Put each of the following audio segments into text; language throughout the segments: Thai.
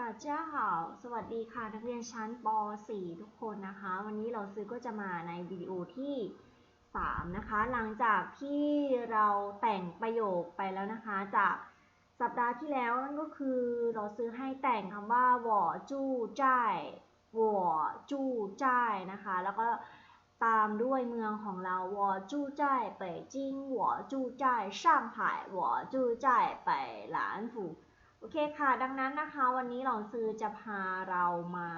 大家好สวัสดีค่ะ นักเรียนชั้นป .4 ทุกคนนะคะ วันนี้เราซื้อก็จะมาในวิดีโอที่ 3 นะคะ หลังจากที่เราแต่งประโยคไปแล้วนะคะ จากสัปดาห์ที่แล้วนั่นก็คือเราซื้อให้แต่งคำว่า我住在我住在นะคะ แล้วก็ตามด้วยเมืองของเรา我住在北京我住在上海我住在北兰府 โอเคค่ะ ดังนั้นนะคะ วันนี้หลองซือจะพาเรามา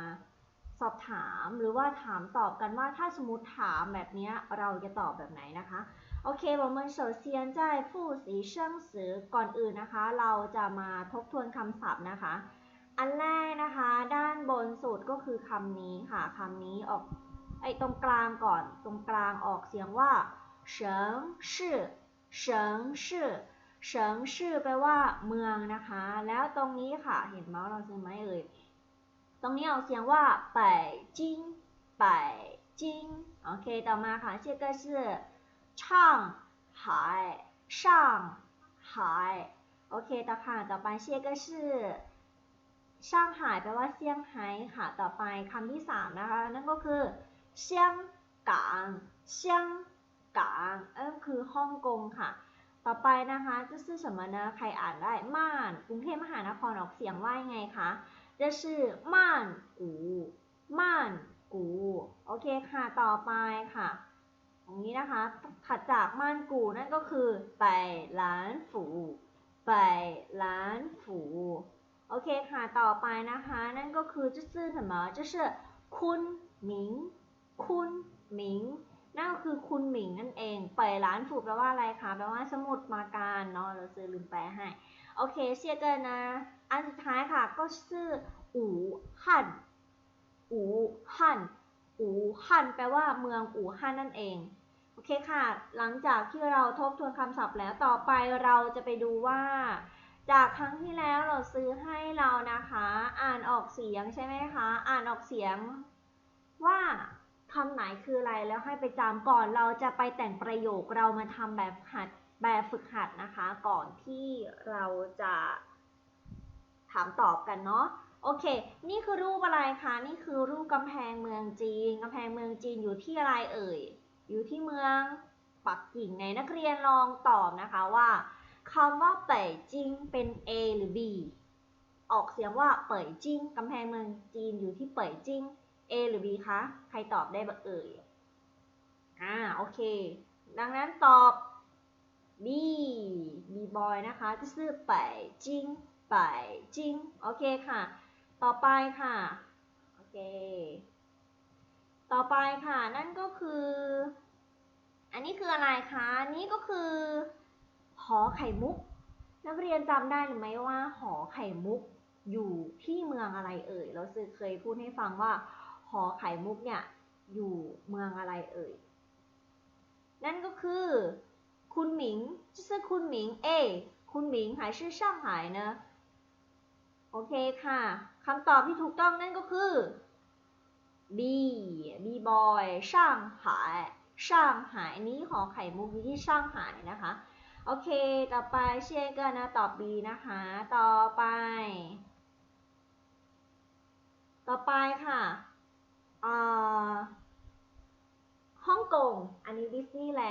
สอบถามหรือว่าถามตอบกันว่าถ้าสมมติถามแบบนี้เราจะตอบแบบไหนนะคะ โอเค我们首先在复习生词ก่อนอื่นนะคะ เราจะมาทบทวนคำศัพท์นะคะ อันแรกนะคะ ด้านบนสุดก็คือคำนี้ค่ะคำนี้ออกไอ้ตรงกลางก่อน ตรงกลางออกเสียงว่าเฉิงชื่อเฉิงชื่อ เฉิงชื่อแปลว่าเมืองนะคะ แล้วตรงนี้ค่ะ เห็นเมาส์เราใช่ไหมเอ่ย ตรงนี้ออกเสียงว่าไปจิงไปจิงโอเค ต่อมาค่ะชื่อก็คือช่างหายช่างหายโอเค ต่อค่ะ ต่อไปเชื่อก็ชื่อช่างหายแปลว่าเซี่ยงไฮ้ค่ะ ต่อไปคำที่สามนะคะ นั่นก็คือเซี่ยงกางเซี่ยงกางเอิ้มคือฮ่องกงค่ะ ต่อไปนะคะจะชื่อ什么呢ใครอ่านได้ม่านกรุงเทพมหานครออกเสียงว่ายังไงคะจะชื่อม่านกูม่านกูโอเคค่ะต่อไปค่ะ ตรงนี้นะคะถัดจากม่านกูนั่นก็คือไปหลานฝูไปหลานฝูโอเคค่ะต่อไปนะคะ นั่นก็คือจะชื่อ什么จะชื่อคุณหมิงคุณหมิง นั่นก็คือคุณหมิงนั่นเองเปิดร้านฝูแปลว่าอะไรคะ แปลว่าสมุดมาการเนาะ เราซื้อลืมแปลให้ โอเคเชียกันนะ อันสุดท้ายค่ะก็ชื่ออู่ฮั่นอู่ฮั่นอู่ฮั่นแปลว่าเมืองอู่ฮั่นนั่นเอง โอเคค่ะ หลังจากที่เราทบทวนคำศัพท์แล้วต่อไปเราจะไปดูว่า จากครั้งที่แล้วเราซื้อให้เรานะคะ อ่านออกเสียงใช่ไหมคะ อ่านออกเสียงว่า คำไหนคืออะไรแล้วให้ไปจำก่อนเราจะไปแต่งประโยคเรามาทำแบบหัดแบบฝึกหัดนะคะ ก่อนที่เราจะถามตอบกันเนาะโอเค นี่คือรูปอะไรคะ นี่คือรูปกำแพงเมืองจีน กำแพงเมืองจีนอยู่ที่อะไรเอ่ย อยู่ที่เมืองปักกิ่งในนักเรียนลองตอบนะคะว่าคำว่าเป่ยจิงเป็น A หรือ B ออกเสียงว่าเป่ยจิงกำแพงเมืองจีนอยู่ที่เป่ยจิง A หรือ B คะ ใครตอบได้บ้างเอ่ย อ่า โอเค ดังนั้นตอบ B B boy นะคะจะชื่อไปจิงไปจิง โอเคค่ะ ต่อไปค่ะ โอเค ต่อไปค่ะ นั่นก็คือ อันนี้คืออะไรคะนนี้ก็คือ หอไข่มุก นักเรียนจำได้หรือไม่ว่า หอไข่มุกอยู่ที่เมืองอะไรเอ่ย เราเคยพูดให้ฟังว่า หอไข่มุกเนี่ยอยู่เมืองอะไรเอ่ย นั่นก็คือ คุณหมิงจะ是คุณหมิงเอคุณหมิง还是上海呢โอเคค่ะคำตอบที่ถูกต้องนั่นก็คือ B B boy ช่างหายช่างหายนี้หอไข่มุกอยู่ที่ช่างหายนะคะ โอเค ต่อไปเช่นกันนะตอบ B นะคะ ต่อไป ต่อไปค่ะ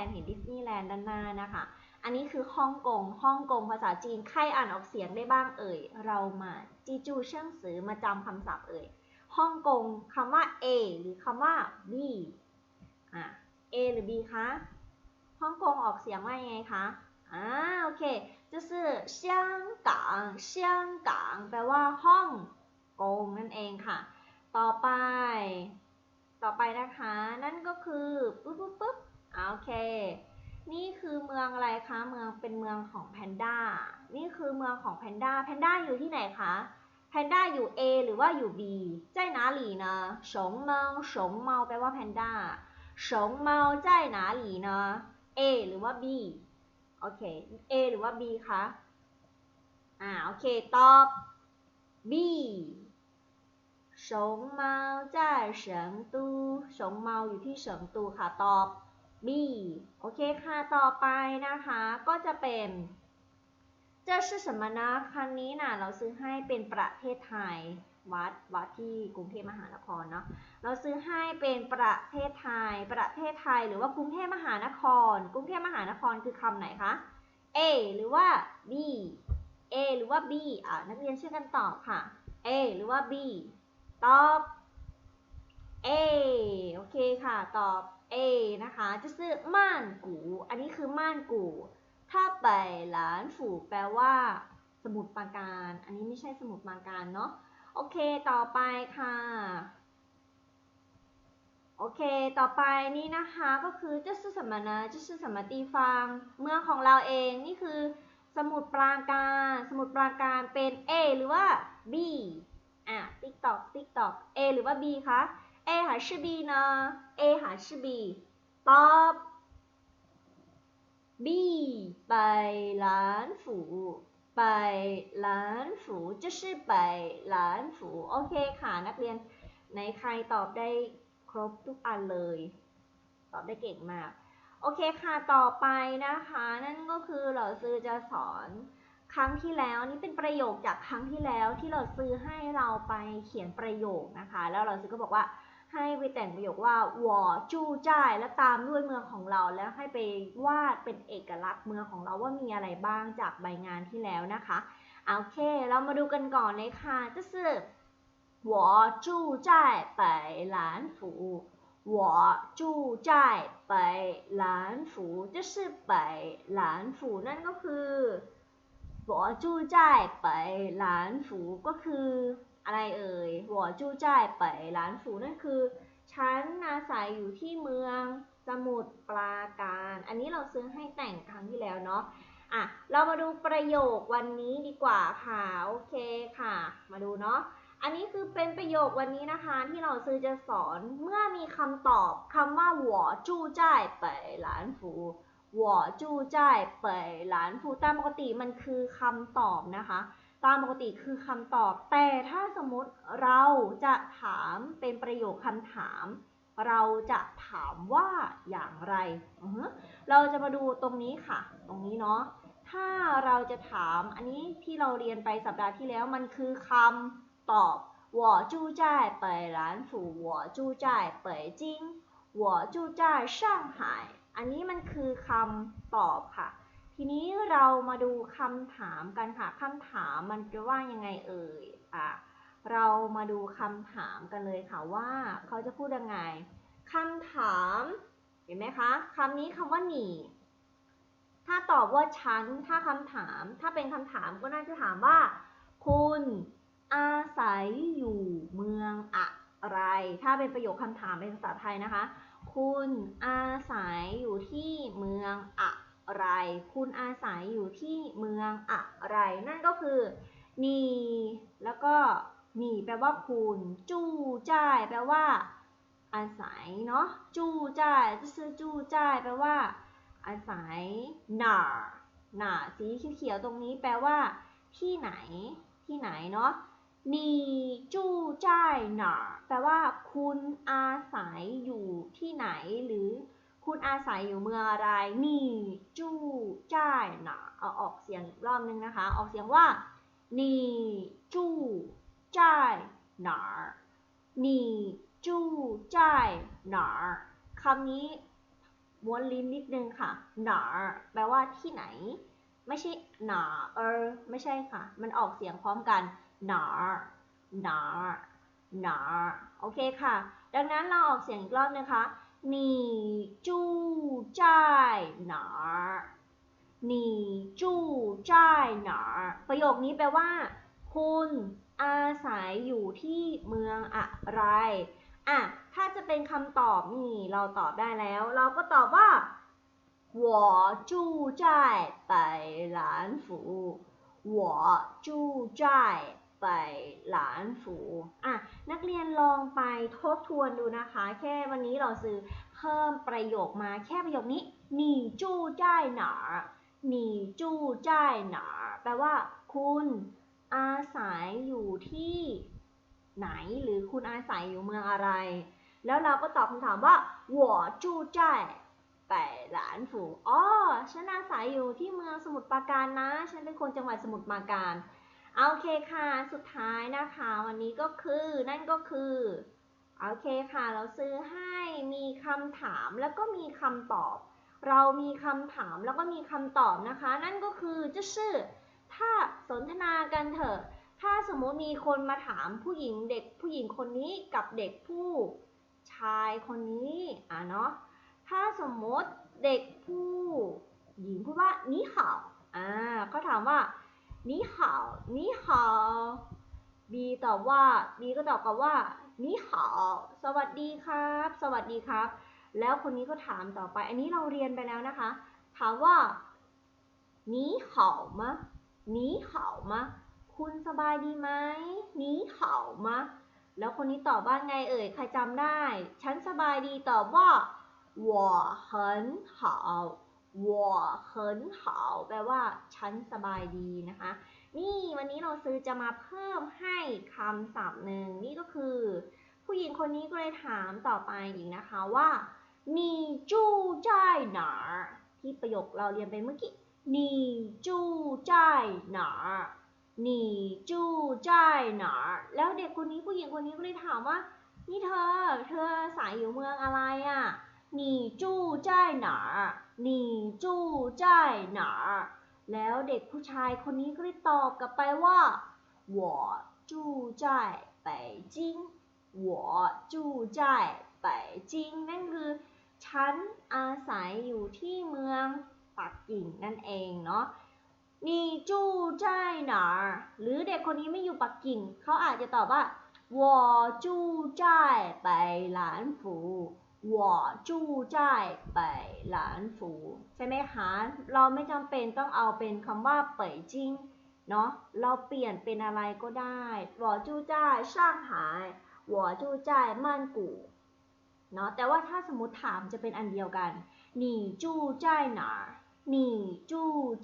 นีย์แลนด์ เห็นดิสนีย์แลนด์ด้านหน้านะคะ อันนี้คือฮ่องกง ฮ่องกงภาษาจีน ใครอ่านออกเสียงได้บ้างเอ่ย เรามาจีจูเชิงสือมาจำคำศัพท์เอ่ย ฮ่องกงคำว่า A หรือคำว่า B อ่ะ A หรือ B คะ ฮ่องกงออกเสียงว่ายังไงคะ อ่า โอเคจะ是香港香港แปลว่าฮ่องกงนั่นเองค่ะ ต่อไป ต่อไปนะคะ นั่นก็คือปุ๊บปุ๊บปุ๊บ โอเค นี่คือเมืองอะไรคะ เมืองเป็นเมืองของแพนด้า นี่คือเมืองของแพนด้า แพนด้าอยู่ที่ไหนคะ แพนด้าอยู่ A หรือว่าอยู่ B 在哪里呢熊猫熊猫แปลว่าแพนด้า熊猫在哪里呢 A หรือว่า B โอเค A หรือว่า B คะ อ่า โอเค ตอบ B 熊猫在成都熊猫อยู่ที่เฉิงตูค่ะ ตอบ B โอเคค่ะ ต่อไปนะคะ ก็จะเป็น这 这是什么呢ครั้งนี้นะเราซื้อให้เป็นประเทศไทย วัดวัดที่กรุงเทพมหานครเนาะ เราซื้อให้เป็นประเทศไทย ประเทศไทย หรือว่ากรุงเทพมหานคร กรุงเทพมหานครคือคำไหนคะ A หรือว่า B A หรือว่า B อ่านักเรียนช่วยกันตอบค่ะ A หรือว่า B ตอบ A โอเคค่ะ ตอบ A นะคะจะซื้อม่านกูอันนี้คือม่านกูถ้าไปหลานฝูแปลว่า สมุดปราการ อันนี้ไม่ใช่สมุดปราการเนาะโอเคต่อไปค่ะโอเค ต่อไปนี่นะคะก็คือจะซื้อสมนะจะซื้อสมาตีฟัง เมืองของเราเองนี่คือ สมุดปราการ สมุดปราการเป็น A หรือว่า B อะ ติ๊กตอกติ๊กตอก A หรือว่า B คะ A 还是 B 呢 A 还是 B ตอบ B ไปหลานฝูไปหลานฝู这是ไปหลานฝูโอเคค่ะนักเรียนในใครตอบได้ครบทุกอันเลย ตอบได้เก่งมาก โอเคค่ะ ต่อไปนะคะ นั่นก็คือเราซื้อจะสอนครั้งที่แล้วนี่เป็นประโยคจากครั้งที่แล้วที่เราซื้อให้เราไปเขียนประโยคนะคะ แล้วเราซื้อก็บอกว่า ให้ไปแต่งประโยคว่า我住在แล้วตามด้วยเมืองของเราแล้วให้ไปวาดเป็นเอกลักษณ์เมืองของเราว่ามีอะไรบ้างจากใบงานที่แล้วนะคะโอเค เรามาดูกันก่อนเลยค่ะจะ是我住在北兰府我住在北兰府就是北兰府นั่นก็คือ我住在北兰府ก็คือ อะไรเอ่ยหัวจู้จ่ายไปหลานฝูนั่นคือ ฉันอาศัยอยู่ที่เมืองสมุทรปราการ อันนี้เราซื้อให้แต่งครั้งที่แล้วเนาะอะเรามาดูประโยควันนี้ดีกว่าค่ะโอเคค่ะ มาดูเนาะอันนี้คือเป็นประโยควันนี้นะคะที่เราซื้อจะสอนเมื่อมีคำตอบคำว่าหัวจู้จ่ายไปหลานฝูหัวจู้จ่ายไปหลานฝูตามปกติมันคือคำตอบนะคะ ตามปกติคือคำตอบ แต่ถ้าสมมติเราจะถามเป็นประโยคคำถาม เราจะถามว่าอย่างไรอือฮึเราจะมาดูตรงนี้ค่ะ ตรงนี้เนาะ ถ้าเราจะถามอันนี้ที่เราเรียนไปสัปดาห์ที่แล้วมันคือคำตอบ我住在北兰府我住在北京我住在上海อันนี้มันคือคำตอบค่ะ ทีนี้เรามาดูคำถามกันค่ะคำถามมันจะว่ายังไงเอ่ยอะเรามาดูคำถามกันเลยค่ะว่าเขาจะพูดยังไงคำถามเห็นไหมคะคำนี้คำว่าหนีถ้าตอบว่าฉันถ้าคำถาม ถ้าเป็นคำถามก็น่าจะถามว่า คุณอาศัยอยู่เมืองอะไร ถ้าเป็นประโยคคำถามเป็นภาษาไทยนะคะ คุณอาศัยอยู่ที่เมืองอะ ไร คุณอาศัยอยู่ที่เมืองอะไร นั่นก็คือนีแล้วก็นีแปลว่าคุณจู้จ่ายแปลว่า อาศัยเนาะจู้จ่ายซื่อจู้จ่ายแปลว่า อาศัยหนาหนาสีเขียวๆตรงนี้แปลว่า ที่ไหน ที่ไหนเนาะนีจู้จ่ายหนาแปลว่า คุณอาศัยอยู่ที่ไหนหรือ คุณอาศัยอยู่เมืองอะไร นี่จู้จ่ายหนาเอาออกเสียงอีกรอบนึงนะคะ ออกเสียงว่า นี่จู้จ่ายหนานี่จู้จ่ายหนาคำนี้ม้วนลิ้นนิดนึงค่ะ หนาแปลว่าที่ไหน ไม่ใช่หนาเออ ไม่ใช่ค่ะ มันออกเสียงพร้อมกันหนาหนาหนาโอเคค่ะ ดังนั้นเราออกเสียงอีกรอบนะคะ 你住在哪儿你住在哪儿ประโยคนี้แปลว่า คุณอาศัยอยู่ที่เมืองอะไร อ่ะ ถ้าจะเป็นคำตอบนี่เราตอบได้แล้ว เราก็ตอบว่า我住在北兰府我住在 ไปหลานฝูอะนักเรียนลองไปทบทวนดูนะคะ แค่วันนี้เราซื้อเพิ่มประโยคมาแค่ประโยคนี้หนีจู้ใจหนาหนีจู้ใจหนาแปลว่าคุณอาศัยอยู่ที่ไหนหรือคุณอาศัยอยู่เมืองอะไร แล้วเราก็ตอบคำถามว่าหัวจู้ใจไปหลานฝูอ๋อฉันอาศัยอยู่ที่เมืองสมุทรปราการนะ ฉันเป็นคนจังหวัดสมุทรปราการ โอเคค่ะ สุดท้ายนะคะ วันนี้ก็คือนั่นก็คือโอเคค่ะ เราซื้อให้มีคำถามแล้วก็มีคำตอบ เรามีคำถามแล้วก็มีคำตอบนะคะ นั่นก็คือจะชื่อ ถ้าสนทนากันเถอะ ถ้าสมมติมีคนมาถามผู้หญิงเด็กผู้หญิงคนนี้กับเด็กผู้ชายคนนี้อะเนาะ ถ้าสมมติเด็กผู้หญิงพูดว่านี่ข่าวอ่าเขาถามว่า นี่หานี่หาบีตอบว่าบีก็ตอบกลับว่านี่หาสวัสดีครับ สวัสดีครับ แล้วคนนี้ก็ถามต่อไป อันนี้เราเรียนไปแล้วนะคะ ถามว่านี่หา吗นี่หาวคุณสบายดีไหมนี่หาวแล้วคนนี้ตอบว่าไงเอ่ย ใครจำได้ ฉันสบายดีตอบว่า我很好 วอเหินหาแปลว่าฉันสบายดีนะคะ นี่วันนี้เราซื้อจะมาเพิ่มให้คำศัพท์หนึ่งนี่ก็คือ ผู้หญิงคนนี้ก็เลยถามต่อไปอีกนะคะว่านี่จูใจหนาที่ประโยคเราเรียนไปเมื่อกี้นี่จูใจหนานีจูใจหนาแล้วเด็กคนนี้ผู้หญิงคนนี้ก็เลยถามว่า นี่เธอ เธอสายอยู่เมืองอะไรอะ่ะนี่จูใจหนา 在哪儿你住在哪儿แล้วเด็กผู้ชายคนนี้ก็เลยตอบกลับไปว่า我住在北京我住在北京นั่นคือ ฉันอาศัยอยู่ที่เมืองปักกิ่งนั่นเองเนาะนี่จู้ใจหนาหรือเด็กคนนี้ไม่อยู่ปักกิ่ง เขาอาจจะตอบว่า我住在北兰府 我住在北兰府ใช่ไหมคะ เราไม่จำเป็นต้องเอาเป็นคำว่าเป่ยจิ้งเนาะ เราเปลี่ยนเป็นอะไรก็ได้我住在上海我住在曼谷เนาะ แต่ว่าถ้าสมมติถามจะเป็นอันเดียวกัน你住在哪儿你住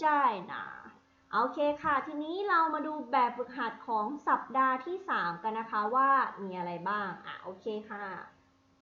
在哪儿โอเคค่ะ ทีนี้เรามาดูแบบฝึกหัดของสัปดาห์ที่ 3 กันนะคะว่ามีอะไรบ้าง อ่ะ โอเคค่ะ